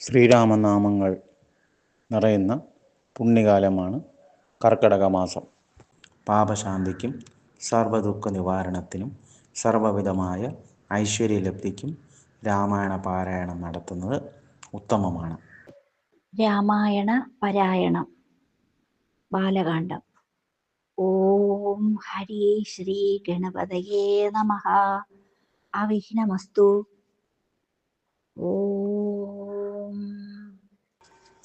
ശ്രീരാമനാമങ്ങൾ നിറയുന്ന പുണ്യകാലമാണ് കർക്കിടക മാസം പാപശാന്തിക്കും സർവദുഃഖ നിവാരണത്തിനും സർവവിധമായ ഐശ്വര്യലബ്ധിക്കും രാമായണ പാരായണം നടത്തുന്നത് ഉത്തമമാണ്. രാമായണ പാരായണം ബാലകാണ്ഡം ഓം ഹരി ശ്രീ ഗണപതയേ നമ. അവിഘ്നമസ്തു ഓം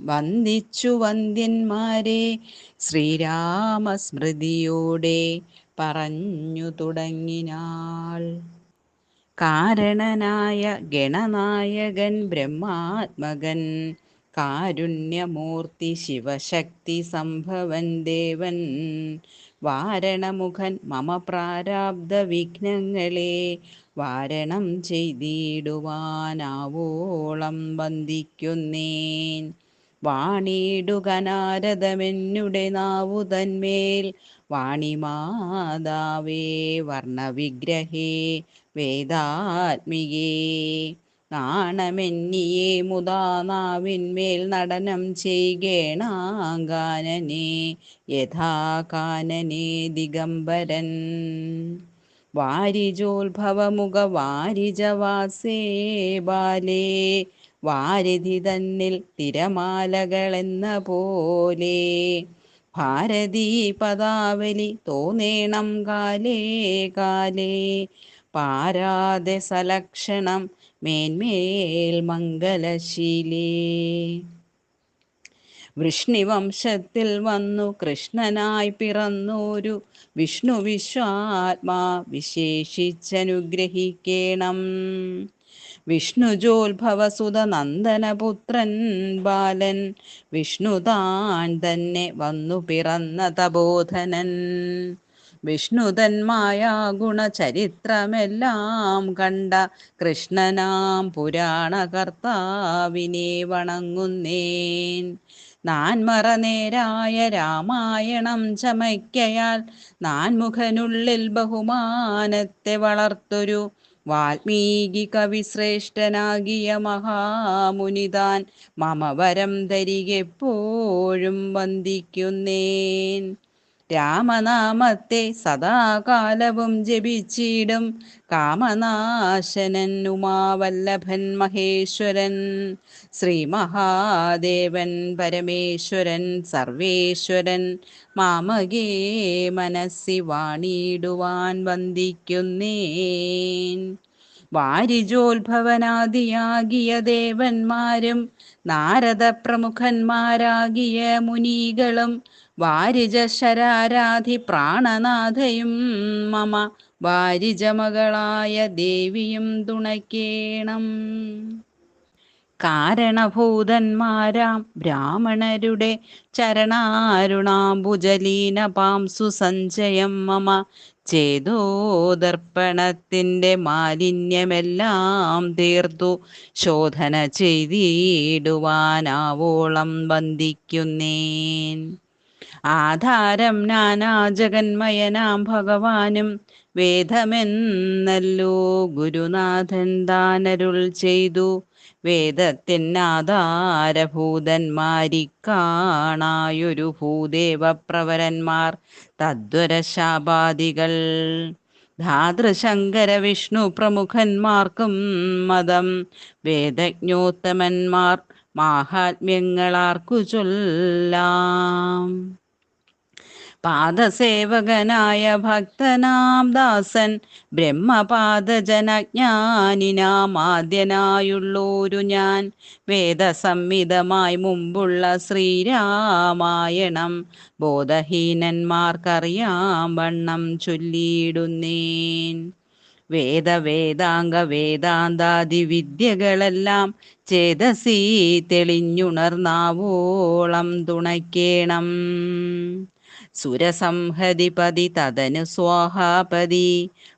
വന്ദിച്ചു വന്ദ്യന്മാരെ ശ്രീരാമസ്മൃതിയോടെ പറഞ്ഞു തുടങ്ങിനാൾ. കാരണനായ ഗണനായകൻ ബ്രഹ്മാത്മകൻ കാരുണ്യമൂർത്തി ശിവശക്തി സംഭവൻ ദേവൻ വാരണമുഖൻ മമ പ്രാരാബ്ധ വിഘ്നങ്ങളെ വാരണം ചെയ്തിടുവാനാവോളം വന്ദിക്കുന്നേൻ. വാണിടുകനാരദമെന്നുടെ നാവു തന്മേൽ വാണിമാതാവേ വർണവിഗ്രഹേ വേദാത്മികേ നാണമെന്നിയെ മുതാ നാവിന്മേൽ നടനം ചെയ്യണാങ്കാനനെ യഥാകാനനെ ദിഗംബരൻ. വാരിജോത്ഭവമുഖ വാരിജവാസേ ബാലേ വാരിധി തന്നിൽ തിരമാലകളെന്ന പോലെ ഭാരതീ പദാവലി തോന്നേണം കാലേ കാലേ. പാരാതെ സലക്ഷണം മേന്മേൽ മംഗലശീലേ. വൃഷ്ണിവംശത്തിൽ വന്നു കൃഷ്ണനായി പിറന്നോരു വിഷ്ണു വിശ്വാത്മാ വിശേഷിച്ചനുഗ്രഹിക്കേണം. വിഷ്ണുജോത്ഭവസുത നന്ദനപുത്രൻ ബാലൻ വിഷ്ണു താൻ തന്നെ വന്നു പിറന്ന തബോധനൻ വിഷ്ണുതന്മായ ഗുണചരിത്രമെല്ലാം കണ്ട കൃഷ്ണനാം പുരാണകർത്താവിനെ വണങ്ങുന്നേൻ. നാൻമറനേരായ രാമായണം ചമയ്ക്കയാൽ നാൻമുഖനുള്ളിൽ ബഹുമാനത്തെ വളർത്തൊരു വാൽമീകി കവി ശ്രേഷ്ഠനാകിയ മഹാമുനിതാൻ മമവരം ധരികെപ്പോഴും വന്ദിക്കുന്നേൻ. രാമനാമത്തെ സദാകാലവും ജപിച്ചിടും കാമനാശനൻ ഉമാവല്ലഭൻ മഹേശ്വരൻ ശ്രീ മഹാദേവൻ പരമേശ്വരൻ സർവേശ്വരൻ. മാമകേ മനസ്സി വാണിടുവാൻ വന്ദിക്കുന്നേൻ. വാരിജോത്ഭവനാദിയാകിയ ദേവന്മാരും നാരദ പ്രമുഖന്മാരാകിയ മുനികളും വാരിജ ശരാരാധി പ്രാണനാഥയും മമ വാരിജമകളായ ദേവിയും തുണയ്ക്കേണം. കാരണഭൂതന്മാരാം ബ്രാഹ്മണരുടെ ചരണാരുണാംബുജലീന പാംസു സഞ്ചയം മമ ചേതോദർപ്പണത്തിന്റെ മാലിന്യമെല്ലാം തീർത്തു ശോധന ചെയ്തിടുവാനാവോളം വന്ദിക്കുന്നേൻ. ആധാരം നാനാജഗന്മയനാം ഭഗവാനും. വേദമെന്നല്ലോ ഗുരുനാഥൻ ദാനരുൾ ചെയ്തു. വേദത്തിനാധാരഭൂതന്മാരിക്കാണായൊരു ഭൂദേവപ്രവരന്മാർ. തദ്വരശാപാദികൾ. ധാതൃശങ്കര വിഷ്ണു പ്രമുഖന്മാർക്കും മതം. വേദജ്ഞോത്തമന്മാർ മാഹാത്മ്യങ്ങളാർക്കു ചൊല്ലാം. പാദസേവകനായ ഭക്തനാം ദാസൻ ബ്രഹ്മപാദജനജ്ഞാനിനാം ആദ്യനായുള്ളോരു ഞാൻ. വേദസംഹിതമായി മുമ്പുള്ള ശ്രീരാമായണം ബോധഹീനന്മാർക്കറിയാം വണ്ണം ചൊല്ലിയിടുന്നേൻ. വേദവേദാംഗ വേദാന്താദി വിദ്യകളെല്ലാം ചേതസീ തെളിഞ്ഞുണർന്നാവോളം തുണയ്ക്കേണം. സുരസംഹതിപതി തതനു സ്വാഹാപതി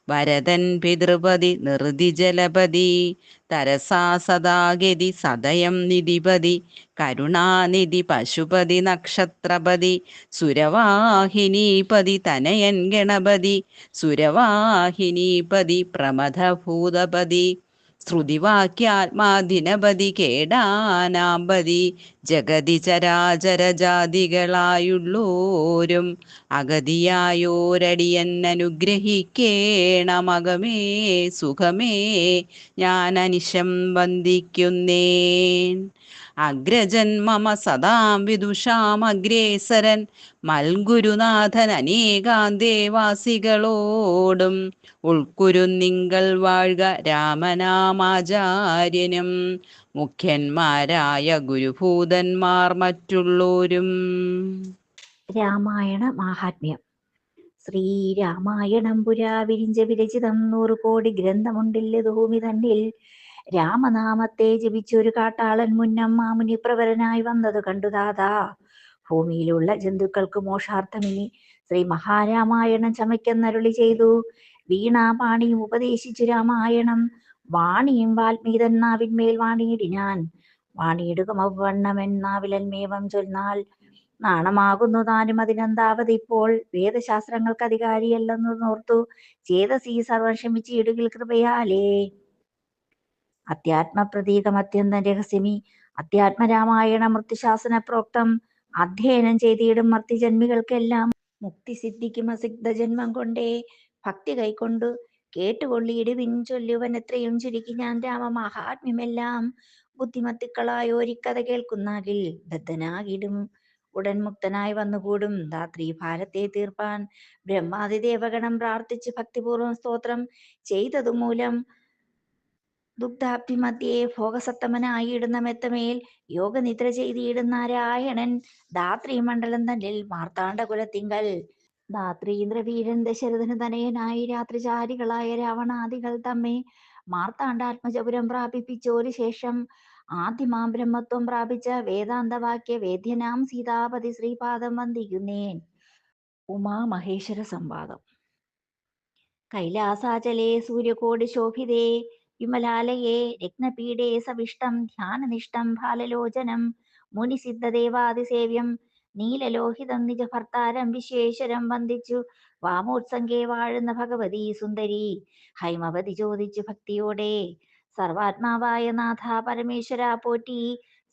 വരദൻ പിതൃപതി നിർദിജലപതി തരസാ സദാഗതി സദയം നിധിപതി കരുണാനിധി പശുപതി നക്ഷത്രപതി സുരവാഹിനീപതി തനയൻ ഗണപതി സുരവാഹിനീപതി പ്രമഥഭൂതപതി ശ്രുതിവാക്യാത്മാധിനപതി കേടാനാമ്പതി ജഗതി ചരാചരജാതികളായുള്ളോരും അഗതിയായോരടിയൻ അനുഗ്രഹിക്കേണമകമേ സുഖമേ ഞാൻ അനിശം വന്ദിക്കുന്നേൻ. അഗ്രജൻ മമ സദാം വിദുഷാമഗ്രേസരൻ മൽഗുരുനാഥൻ അനേകാന്തേവാസികളോടും ഉൾക്കുരുന്നിങ്കൾ വാഴ്ക രാമനാമാചാര്യനും. മുഖ്യന്മാരായ ഗുരുഭൂതന്മാർ മറ്റുള്ളോരും. രാമായണ മാഹാത്മ്യം. ശ്രീരാമായണം പുരാ വിരിഞ്ച വിരചിതം നൂറ് കോടി ഗ്രന്ഥമുണ്ടില്ല ഭൂമി തന്നിൽ രാമനാമത്തെ ജപിച്ചൊരു കാട്ടാളൻ മുന്നം മാമുനി പ്രവരനായി വന്നത് കണ്ടു ദാതാ ഭൂമിയിലുള്ള ജന്തുക്കൾക്ക് മോഷാർത്ഥമിനി ശ്രീ മഹാരാമായണം ചമയ്ക്കെന്നരുളി ചെയ്തു. വീണാപാണിയും ഉപദേശിച്ചു രാമായണം. വാണിയും വാൽമീതൻ നാവിന്മേൽ വാണിയിടിനാൻ വാണിയിടുക മവ്വണ്ണമെൻ നാവിലന്മേവം ചൊന്നാൽ നാണമാകുന്നു താനും അതിനെന്താവതിപ്പോൾ വേദശാസ്ത്രങ്ങൾക്ക് അധികാരിയല്ലെന്ന് നോർത്തു ചേതസീ സർവം ക്ഷമിച്ചിടുകിൽ കൃപയാലേ. അധ്യാത്മ പ്രതീകം അത്യന്തം രഹസ്യമി. അധ്യാത്മരാമായണ മൃത്യുശാസന പ്രോക്തം അധ്യയനം ചെയ്തിടും മർത്തിജന്മികൾക്കെല്ലാം മുക്തി സിദ്ധിക്കും അസിദ്ധ ജന്മം കൊണ്ടേ ഭക്തി കൈക്കൊണ്ടു. കേട്ടുകൊള്ളിയിടുവിൻ ചൊല്ലുവൻ എത്രയും ചുരുക്കി ഞാൻ രാമ മഹാത്മ്യമെല്ലാം ബുദ്ധിമത്തുക്കളായ ഒരിക്കഥ കേൾക്കുന്നാകിൽ ബദ്ധനാകിടും. ഉടൻ മുക്തനായി വന്നുകൂടും. ധാത്രി ഭാരത്തെ തീർപ്പാൻ ബ്രഹ്മാതിദേവഗണം പ്രാർത്ഥിച്ച് ഭക്തിപൂർവം സ്തോത്രം ചെയ്തതു ഇടുന്ന ഭോഗസത്തമനായിടുന്ന മെത്തമേൽ യോഗനിദ്ര ചെയ്തിടുന്ന ധാത്രി മണ്ഡലം തന്നിൽ മാർത്താണ്ഡകുലത്തിങ്കൽ. ധാത്രീന്ദ്രവീരൻ ദശരഥന് തനയനായി രാത്രിചാരികളായ രാവണാദികൾ തമ്മെ മാർത്താണ്ഡാത്മജപുരം പ്രാപിപ്പിച്ചോരു ശേഷം ആദ്യമാം ബ്രഹ്മത്വം പ്രാപിച്ച വേദാന്തവാക്യ വേദ്യനാം സീതാപതി ശ്രീപാദം വന്ദിക്കുന്നേൻ. ഉമാമഹേശ്വര സംവാദം. കൈലാസാചലേ സൂര്യകോടി ശോഭിതേ വിമലാലയേ രത്നപീഠേ സവിഷ്ടം ധ്യാനനിഷ്ടം ഫാലലോചനം മുനിസിദ്ധദേവാതിസേവ്യം നീലലോഹിതം നിജഭർത്താരം വിശ്വേശ്വരം വന്ദിച്ചു വാമോത്സംഗേ വാഴുന്ന ഭഗവതി സുന്ദരി. ഹൈമവതി ചോദിച്ചു ഭക്തിയോടെ സർവാത്മാവായ നാഥ പരമേശ്വര പോറ്റി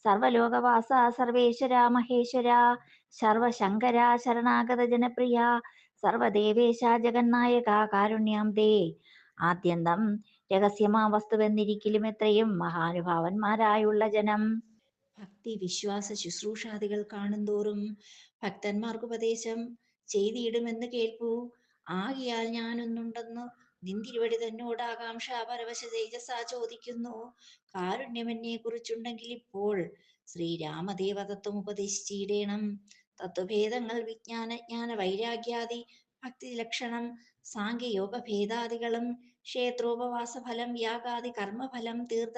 സർവലോകവാസ സർവേശ്വര മഹേശ്വര സർവശങ്കര ശരണാഗത ജനപ്രിയ സർവദേവേശ ജഗന്നായക കാരുണ്യാം ദേ. ആദ്യന്തം രഹസ്യമാ വസ്തുവെന്നിരിക്കലും എത്രയും മഹാനുഭാവന്മാരായുള്ള ജനം. ഭക്തി വിശ്വാസ ശുശ്രൂഷാദികൾ കാണുന്തോറും ഭക്തന്മാർക്ക് ഉപദേശം ചെയ്തിടുമെന്ന് കേൾപ്പൂ. ആകിയാൽ ഞാനൊന്നുണ്ടെന്ന് നിന്തിരുവടി തന്നോട് ആകാംക്ഷ പരവശ തേജസ്സാ ചോദിക്കുന്നു. കാരുണ്യമെന്നെ കുറിച്ചുണ്ടെങ്കിൽ ഇപ്പോൾ ശ്രീരാമദേവതത്വം ഉപദേശിച്ചിടേണം. തത്വഭേദങ്ങൾ വിജ്ഞാന ജ്ഞാന വൈരാഗ്യാദി ഭക്തി ലക്ഷണം സാങ്കയോഗ ഭേദാദികളും ക്ഷേത്രോപവാസ ഫലം യാഗാദി കർമ്മഫലം തീർത്ഥ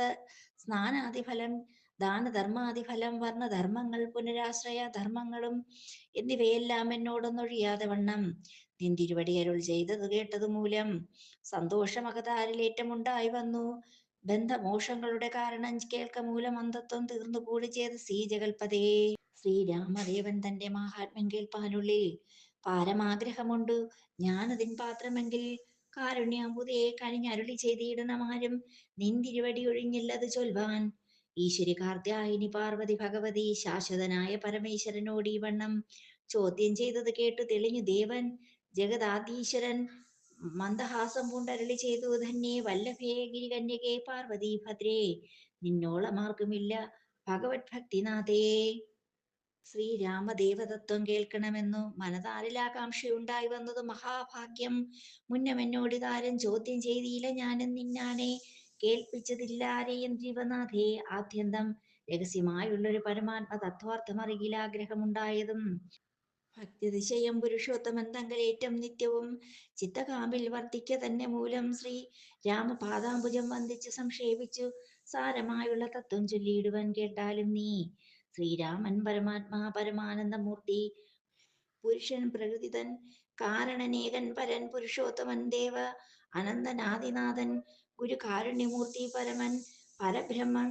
സ്നാനാദിഫലം ദാനധർമാദിഫലം ദാനധർമാദി ഫലം വർണധർമ്മങ്ങൾ പുനരാശ്രയ ധർമ്മങ്ങളും എന്നിവയെല്ലാം എന്നോടൊന്നൊഴിയാതെ വണ്ണം. നിന്തിരുവടി അരുൾ ചെയ്തത് കേട്ടത് മൂലം സന്തോഷമകതാരിലേറ്റമുണ്ടായി വന്നു. ബന്ധമോഷങ്ങളുടെ കാരണം കേൾക്ക മൂലം അന്ധത്വം തീർന്നു കൂടി ചെയ്ത് സീ ജഗൽപതേ ശ്രീരാമദേവൻ തന്റെ മഹാത്മ്യം കേൾപ്പാനുള്ളിൽ പാരമാഗ്രഹമുണ്ട്. ഞാനതിൻ പാത്രമെങ്കിൽ കാരുണ്യാമ്പുതേ കനിഞ്ഞരുളി ചെയ്തിടുന്നമാരും നിന്തിരുവടി ഒഴിഞ്ഞില്ലത് ചൊൽവാൻ. ഈശ്വരി കാർത്യായനി പാർവതി ഭഗവതി ശാശ്വതനായ പരമേശ്വരനോട് ഈ വണ്ണം ചോദ്യം ചെയ്തത് കേട്ടു തെളിഞ്ഞു ദേവൻ. ജഗദാദീശ്വരൻ മന്ദഹാസം പൂണ്ടരളി ചെയ്തു തന്നെ വല്ലഭേ ഗിരികന്യകേ പാർവതി ഭദ്രേ. നിന്നോളമാർക്കുമില്ല ഭഗവത് ഭക്തിനാഥേ ശ്രീരാമദേവതത്വം കേൾക്കണമെന്നു മനതാരിൽ ആകാംക്ഷയുണ്ടായി വന്നത് മഹാഭാഗ്യം. മുന്നമെന്നോടിതാരം ചോദ്യം ചെയ്തില്ല. ഞാനും നിന്നാനെ കേൾപ്പിച്ചതില്ലാരെയും ജീവനാഥേ. ആദ്യന്തം രഹസ്യമായുള്ളൊരു പരമാത്മ തത്വാർത്ഥം അറിയിലാഗ്രഹമുണ്ടായതും ഭക്തിതിശയം പുരുഷോത്തമൻ തങ്കലേറ്റം നിത്യവും ചിത്തകാമ്പിൽ വർദ്ധിക്ക തന്നെ മൂലം ശ്രീ രാമപാദാംബുജം വന്ദിച്ച് സംക്ഷേപിച്ചു. സാരമായുള്ള തത്വം ചൊല്ലിയിടുവാൻ കേട്ടാലും നീ ശ്രീരാമൻ പരമാത്മാ പരമാനന്ദമൂർത്തി. പുരുഷൻ പ്രകൃതിതൻ കാരണനേകൻ പരൻ പുരുഷോത്തമൻ ദേവ അനന്തനാദിനാഥൻ ഗുരു കാരുണ്യമൂർത്തി പരമൻ പരബ്രഹ്മൻ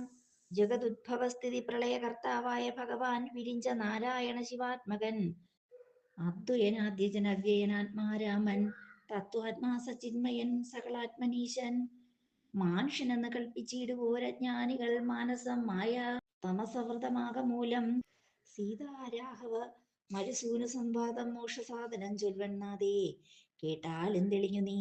ജഗതുദ്ഭവസ്ഥിതി പ്രളയകർത്താവായ ഭഗവാൻ വിരിഞ്ച നാരായണ ശിവാത്മകൻ. അദ്വയനാദ്യജൻ അവ്യയനാത്മാരാമൻ തത്വാത്മാ സചിന്മയൻ സകളാത്മനീശൻ മാനുഷനെന്ന് കൽപ്പിച്ചിടുവോരജ്ഞാനികൾ മാനസം മായ തമസവൃതമാക മൂലം സീതാരാഘവ മരുസൂന സംവാദം മോക്ഷസാധനം ചൊൽവണ്ണാതേ കേട്ടാലും തെളിഞ്ഞു നീ?